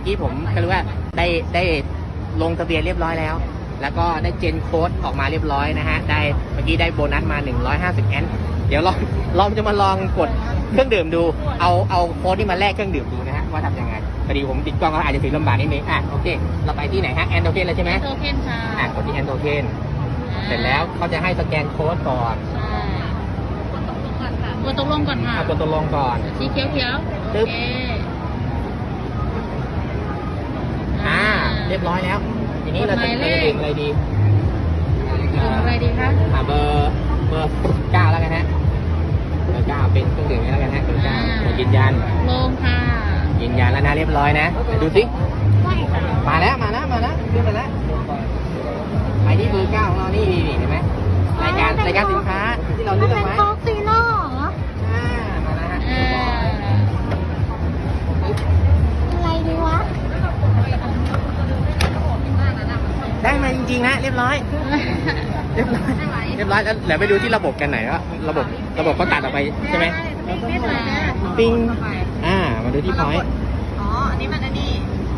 มื่อกี้ผมก็รู้ว่าได้ได้ลงทะเบียนเรียบร้อยแล้ว แล้วก็ได้เจนโค้ดออกมาเรียบร้อยนะฮะ ได้เมื่อกี้ได้โบนัสมา 150แอนเดี๋ยวลองลองจะมาลองกดเครื่องดื่มดู เอาเอาโค้ดนี่มาแลกเครื่องดื่มดูนะฮะว่าทำยังไงพอดีผมติดกล้องก็อาจจะถือลำบากนิดนึงอะโอเค เราไปที่ไหนฮะแอนโทเคนเลยใช่ไหมโทเค็นค่ะอะกดที่แอนโทเคนเสร็จแล้วเขาจะให้สแกนโค้ดก่อนใช่กดตกลงก่อนค่ะอะกดตัวลงก่อนสีเขียวเขียวๆตึ๊โอบเค อ่า เรียบร้อยแล้ว ทีนี้เราจะเราจะดื่มอะไรดีดื่มอะไรดีคะอ่าเบอร์เบอร์เก้าแล้วกันฮะเบอร์เก้าเป็นเครื่องดื่มนี้แล้วกันฮะเบอร์เก้าเรายืนยันลงค่ะยืนยันแล้วนะเรียบร้อยนะไปดูสิมาแล้วมาแล้ว ได้มาจริงๆนะเรียบร้อย เรียบร้อยเรียบร้อยแล้วเดี๋ยวไปดูที่ระบบกันหน่อยว่าระบบระบบเขาตัดออกไปใช่ไหมปิ้งอ่ามาดูที่พอยต์อ๋อ อันนี้มันอันนี้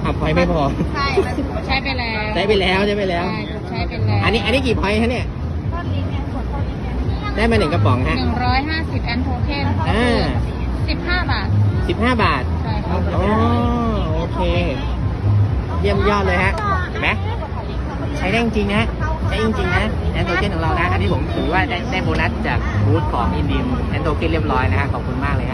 อะพอยต์ไม่พอ ใช่มันใช้ไปแล้วใช้ไปแล้วใช้ไปแล้ว ใช่ใช้ไปแล้ว อันนี้อันนี้กี่พอยต์ฮะเนี่ยต้นลิ้นเนี่ยขวดต้นลิ้นเนี่ยได้มาหนึ่งกระป๋องฮะหนึ่งร้อยห้าสิบแอนโทเค็นอ่าสิบห้าบาทสิบห้าบาท ใช่ค่ะอ๋อโอเค เยี่ยมยอดเลยฮะเห็นไหม ใช้ได้จริงนะใช้จริงนะแอนโทเจนของเรานะ อันนี้ผมถือว่าได้ได้โบนัสจากบูธของอินดีมแอนโทเจนเรียบร้อยนะฮะขอบคุณมากเลยฮะ